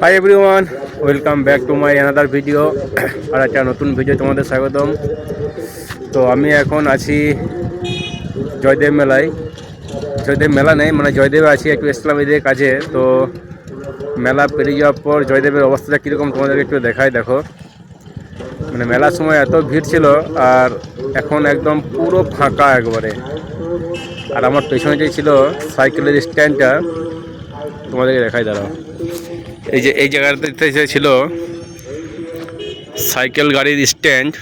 Hi everyone welcome back to my another video আর একটা নতুন video তোমাদের স্বাগতম। তো আমি এখন আছি জয়দেব মেলায়। জয়দেব মেলা নেই মানে জয়দেবে আছি একটু এসলাম এদের কাজে। তো মেলা পেরিয়ে যাওয়ার পর জয়দেবের অবস্থাটা কীরকম তোমাদেরকে একটু দেখাই, দেখো। মানে মেলার সময় এত ভিড় ছিল, আর এখন একদম পুরো ফাঁকা একবারে। আর আমার পেছনে যে ছিল সাইকেলের স্ট্যান্ডটা। তোমাদেরকে দেখাই, দাঁড়াও। এই যে, এই জায়গাটাতে ছিল সাইকেল, গাড়ির স্ট্যান্ড।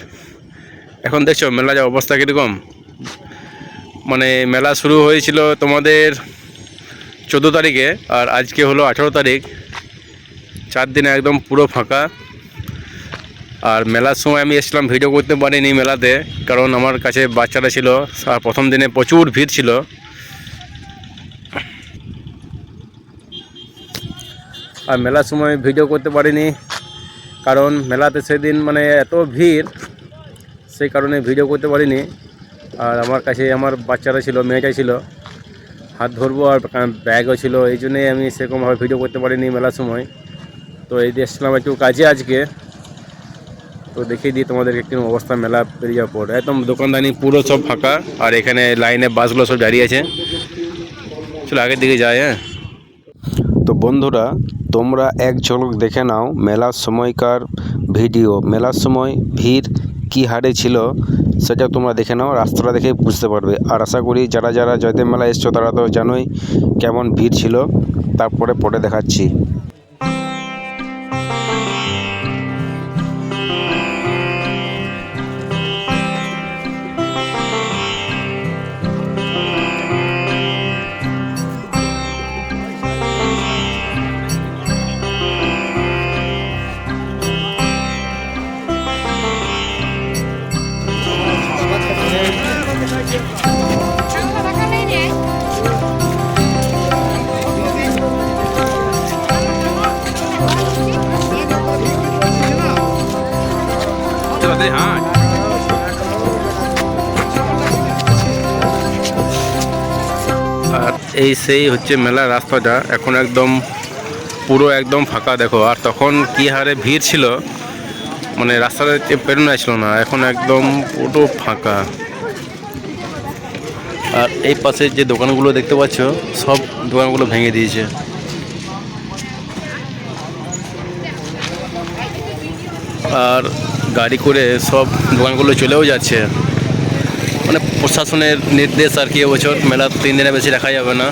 এখন দেখছ মেলা যা অবস্থা কীরকম? মানে মেলা শুরু হয়েছিল তোমাদের চোদ্দ তারিখে, আর আজকে হলো আঠেরো তারিখ। চার দিনে একদম পুরো ফাঁকা। আর মেলার সময় আমি এসেছিলাম, ভিডিও করতে পারিনি মেলাতে, কারণ আমার কাছে বাচ্চারা ছিল। আর প্রথম দিনে প্রচুর ভিড় ছিল। আর মেলার সময় ভিডিও করতে পারিনি। কারণ মেলাতে সেদিন মানে এত ভিড় সেই কারণে ভিডিও করতে পারিনি। আর আমার কাছে আমার বাচ্চারা ছিল মেয়েটা ছিল হাত ধরবো আর ব্যাগও ছিল এই জন্যেই আমি সেরকমভাবে ভিডিও করতে পারিনি মেলার সময়। তো এই দিয়ে এসেছিলাম একটু কাজে আজকে। তো দেখিয়ে দিই তোমাদের একটু অবস্থা মেলা পেরিয়ে যাওয়ার পর। একদম দোকানদানি পুরো সব ফাঁকা আর এখানে লাইনে বাসগুলো সব দাঁড়িয়ে আছে। চলো আগের দিকে যায় হ্যাঁ। তো বন্ধুরা তোমরা এক ঝলক দেখে নাও, মেলার সময়কার ভিডিও। মেলার সময় ভিড় কী হারে ছিল সেটা তোমরা দেখে নাও, রাস্তাটা দেখে বুঝতে পারবে। আর আশা করি যারা যারা জয়দেব মেলা এসছো তারা তো জানোই কেমন ভিড় ছিল। তারপরে পরে দেখাচ্ছি। আর এই সেই হচ্ছে মেলার রাস্তাটা। এখন একদম পুরো একদম ফাঁকা, দেখো। আর তখন কি হারে ভিড় ছিল মানে রাস্তাটা পেরোনো ছিল না। এখন একদম পুরো ফাঁকা। আর এই পাশে যে দোকানগুলো দেখতে পাচ্ছ, সব দোকানগুলো ভেঙে দিয়েছে। আর গাড়ি করে সব দোকানগুলো চলেও যাচ্ছে। মানে প্রশাসনের নির্দেশ আর কি এবছর, মেলা তিন দিনে বেশি রাখা যাবে না।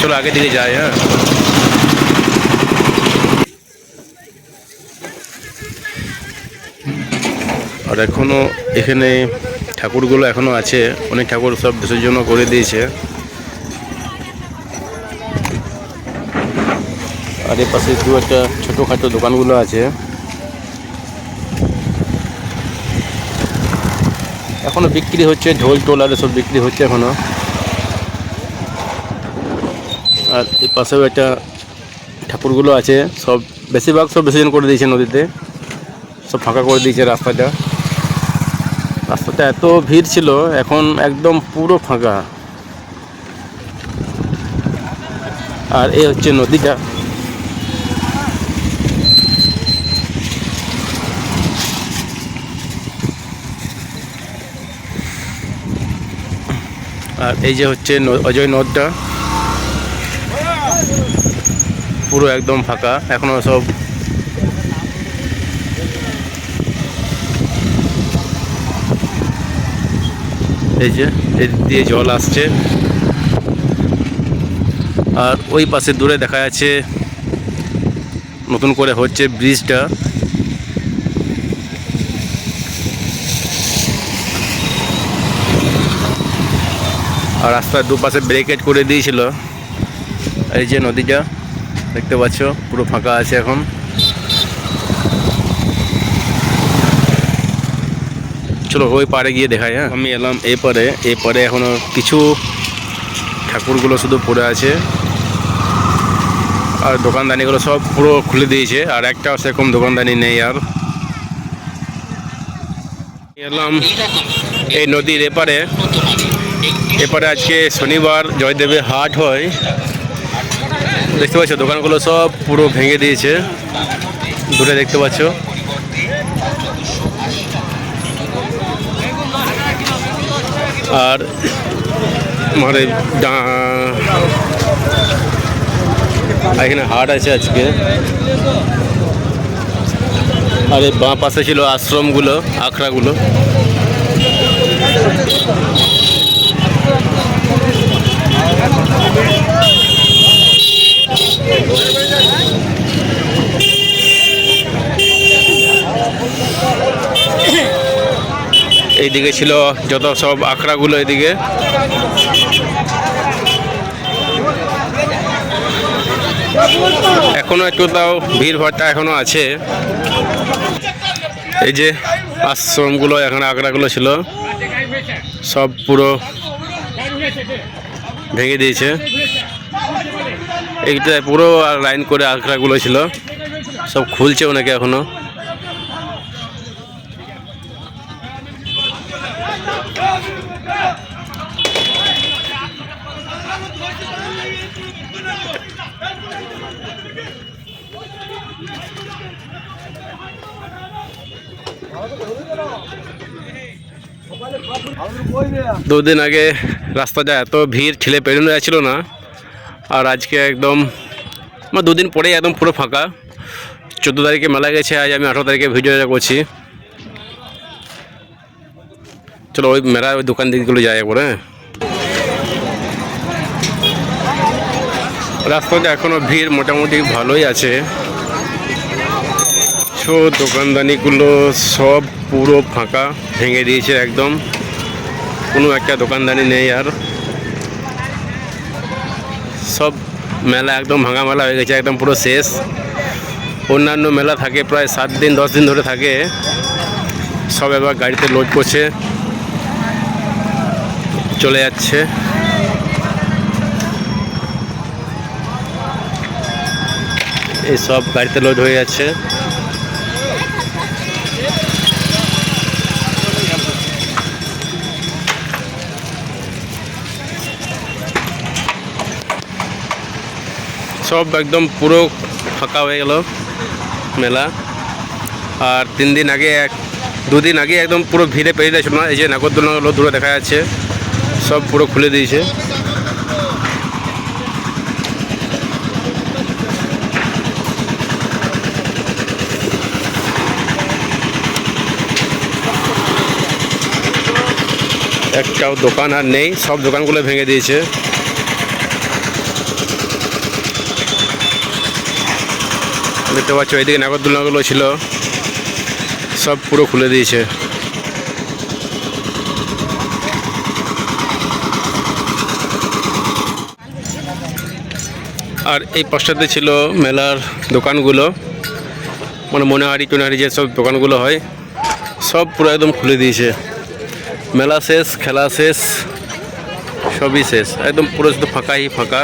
চলো আগে দিকে যাই হ্যাঁ। আর এখনও এখানে ঠাকুরগুলো এখনও আছে। অনেক ঠাকুর সব বিসর্জন করে দিয়েছে। আর এর পাশে দু একটা ছোটোখাটো দোকানগুলো আছে। এখনও বিক্রি হচ্ছে, ঢোল টোল আর সব বিক্রি হচ্ছে এখনও। আর এর পাশেও একটা ঠাকুরগুলো আছে, সব বেশিরভাগ সব বিসর্জন করে দিয়েছে নদীতে। সব ফাঁকা করে দিয়েছে রাস্তাটা। রাস্তাটা এত ভিড় ছিল, এখন একদম পুরো ফাঁকা। আর এই হচ্ছে নদীটা। আর এই যে হচ্ছে অজয় নদটা। পুরো একদম ফাঁকা, এখনও সব এই যে, এর দিয়ে জল আসছে। আর ওই পাশে দূরে দেখা যাচ্ছে, নতুন করে হচ্ছে ব্রিজটা। আর রাস্তার দুপাশে ব্রেকেট করে দিয়েছিল। এই যে নদীটা, দেখতে পাচ্ছ, পুরো ফাঁকা আছে এখন। চলো, ওই পারে গিয়ে দেখাই হ্যাঁ? আমি এলাম এই পারে এই পারে এখনও কিছু ঠাকুরগুলো শুধু পড়ে আছে। আর দোকানদানিগুলো সব পুরো খুলে দিয়েছে, আর একটাও সেরকম দোকানদানি নেই আর। এলাম এই নদীর এপারে। এপারে আজকে শনিবার জয়দেবের হাট হয়। দেখতে পাচ্ছ, দোকানগুলো সব পুরো ভেঙে দিয়েছে। দূরে দেখতে পাচ্ছ। আর মানে এখানে হাট আছে আজকে। আর এই বাঁ পাশে ছিল আশ্রমগুলো আখড়াগুলো। এইদিকে ছিল যত সব আখড়াগুলো এদিকে। এখনও একটু তাও ভিড় ভাড়টা এখনও আছে। এই যে আশ্রমগুলো, এখানে আখড়াগুলো ছিল। সব পুরো ভেঙে দিয়েছে। এইটা পুরো লাইন করে আখড়াগুলো ছিল। সব খুলছে অনেকে এখনও। দুদিন আগে রাস্তাটা এত ভিড় ঠেলে পেরোনো যাচ্ছিল না। আর আজকে একদম মানে দুদিন পরেই একদম পুরো ফাঁকা। চোদ্দ তারিখে মেলা গেছে, আজ আমি আঠারো তারিখে ভিডিওটা করছি। চলো, ওই মেলা, ওই দোকান দিকগুলো যাই একবার। রাস্তাতে এখনও ভিড়, মোটামুটি ভালোই আছে। সো দোকানদানিগুলো সব পুরো ফাঁকা, ভেঙে দিয়েছে একদম। কোনো একটা দোকানদানি নেই আর। সব মেলা একদম ভাঙা মেলা হয়ে গেছে, একদম পুরো শেষ। অন্যান্য মেলা থাকে প্রায় সাত দিন, দশ দিন ধরে থাকে। সব এবার গাড়িতে লোড করছে। চলে যাচ্ছে। এই সব গাড়িতে লোড হয়ে যাচ্ছে। সব একদম পুরো ফাঁকা হয়ে গেল মেলা। আর তিন দিন আগে এক দুদিন আগে একদম পুরো ভিড়ে পেরিয়ে যাচ্ছিল না এই যে নাগরদোলনাগুলো দূরে দেখা যাচ্ছে। সব পুরো খুলে দিয়েছে। একটাও দোকান আর নেই, সব দোকানগুলো ভেঙে দিয়েছে। দেখতে পাচ্ছ এইদিকে নাগরদোলনাগুলো ছিল। সব পুরো খুলে দিয়েছে। আর এই পাশটাতে ছিল মেলার দোকানগুলো। মানে মনোহারি, টুনাহারি যে সব দোকানগুলো হয়, সব পুরো একদম খুলে দিয়েছে। মেলা শেষ, খেলা শেষ, সবই শেষ। একদম পুরো শুধু ফাঁকাই ফাঁকা।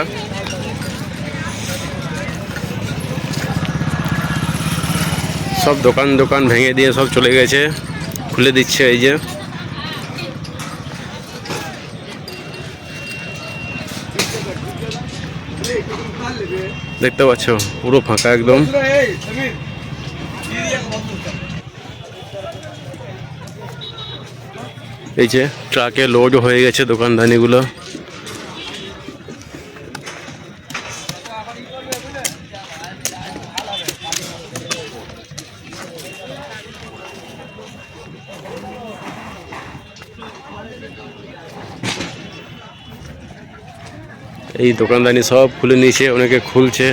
সব দোকান দোকান ভেঙে দিয়ে সব চলে গেছে। খুলে দিচ্ছে এই যে। দেখতে পাচ্ছ, পুরো ফাঁকা একদম। এই যে, ট্রাকে লোড হয়ে গেছে দোকানদানিগুলো। এই দোকানদানি সব খুলে নিয়েছে, অনেকে খুলছে।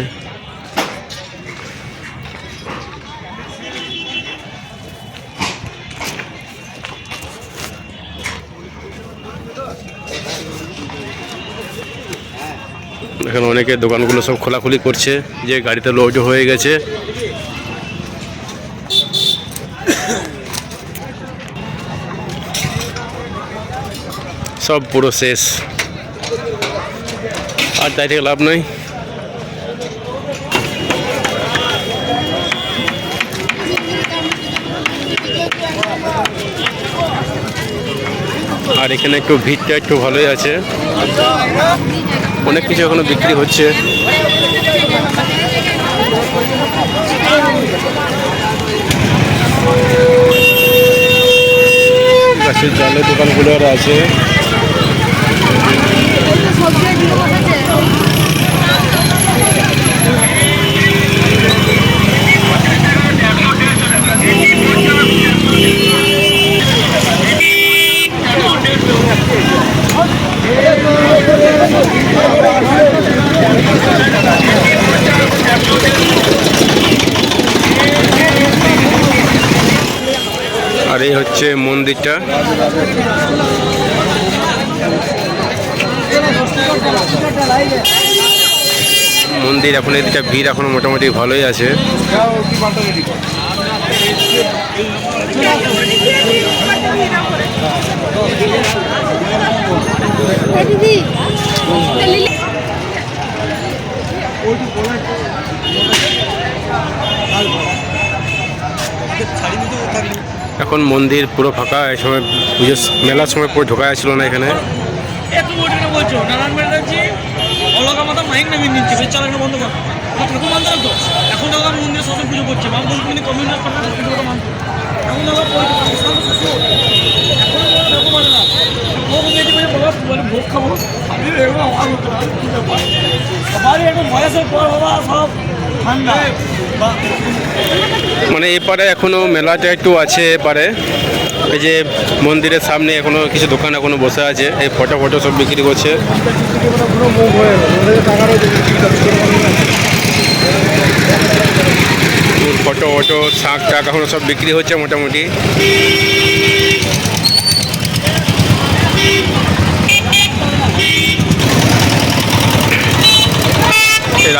এখানে অনেকে দোকানগুলো সব খোলাখুলি করছে, যে গাড়িতে লোড হয়ে গেছে। সব পুরো শেষ। আর তাই থেকে লাভ নাই। আর এখানে একটু ভিড়টা একটু ভালোই আছে। অনেক কিছু এখনও বিক্রি হচ্ছে। জালের দোকানগুলো আর আছে আর এই হচ্ছে মন্দিরটা। মন্দির এখন এদিকটা ভিড় এখনও মোটামুটি ভালোই আছে। দিদি এখন মন্দির পুরো ফাঁকা, এই সময় পুজোর মেলার সময় পুরো ঢোকা ছিল না এখানে। ভোগ খাব? সবারই বয়সের পর বাবা, সব মানে এপারে এখনও মেলাটা একটু আছে এপারে এই যে মন্দিরের সামনে এখনও কিছু দোকান এখনও বসে আছে, এই ফটো ফটো সব বিক্রি করছে। ফটো ফটো, শাক, টাক এখনও সব বিক্রি হচ্ছে মোটামুটি।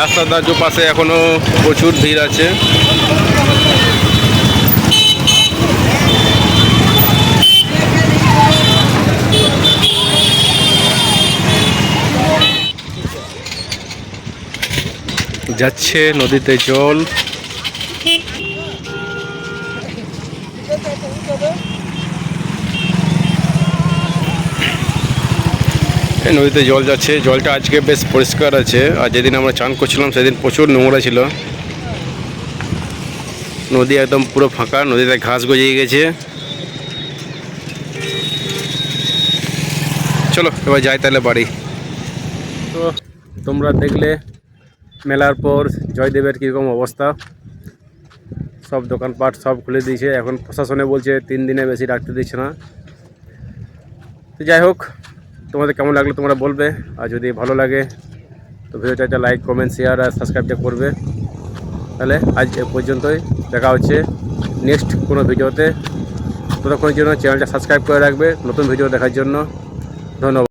রাস্তার ধার পাশে এখনও প্রচুর ভিড় আছে। যাচ্ছে নদীতে জল। নদীতে জল যাচ্ছে, জলটা আজকে বেশ পরিষ্কার আছে। আর যেদিন আমরা চান করছিলাম, সেদিন প্রচুর নোংরা ছিল। নদী একদম পুরো ফাঁকা, নদীতে ঘাস গজিয়ে গেছে। চলো, এবার যাই তাহলে বাড়ি। তো তোমরা দেখলে, মেলার পর জয়দেবের কীরকম অবস্থা। সব দোকানপাট সব খুলে দিয়েছে। এখন প্রশাসনে বলছে, তিন দিনে বেশি রাখতে দিচ্ছে না। তো যাই হোক তোমাদের কেমন লাগল তোমরা বলবে, আর যদি ভালো লাগে তো ভিডিওটা একটা লাইক কমেন্ট শেয়ার আর সাবস্ক্রাইবটা করবে। তাহলে আজ এ পর্যন্তই, দেখা হচ্ছে নেক্সট কোনো ভিডিওতে ততক্ষণের জন্য চ্যানেলটা সাবস্ক্রাইব করে রাখবে, নতুন ভিডিও দেখার জন্য। ধন্যবাদ।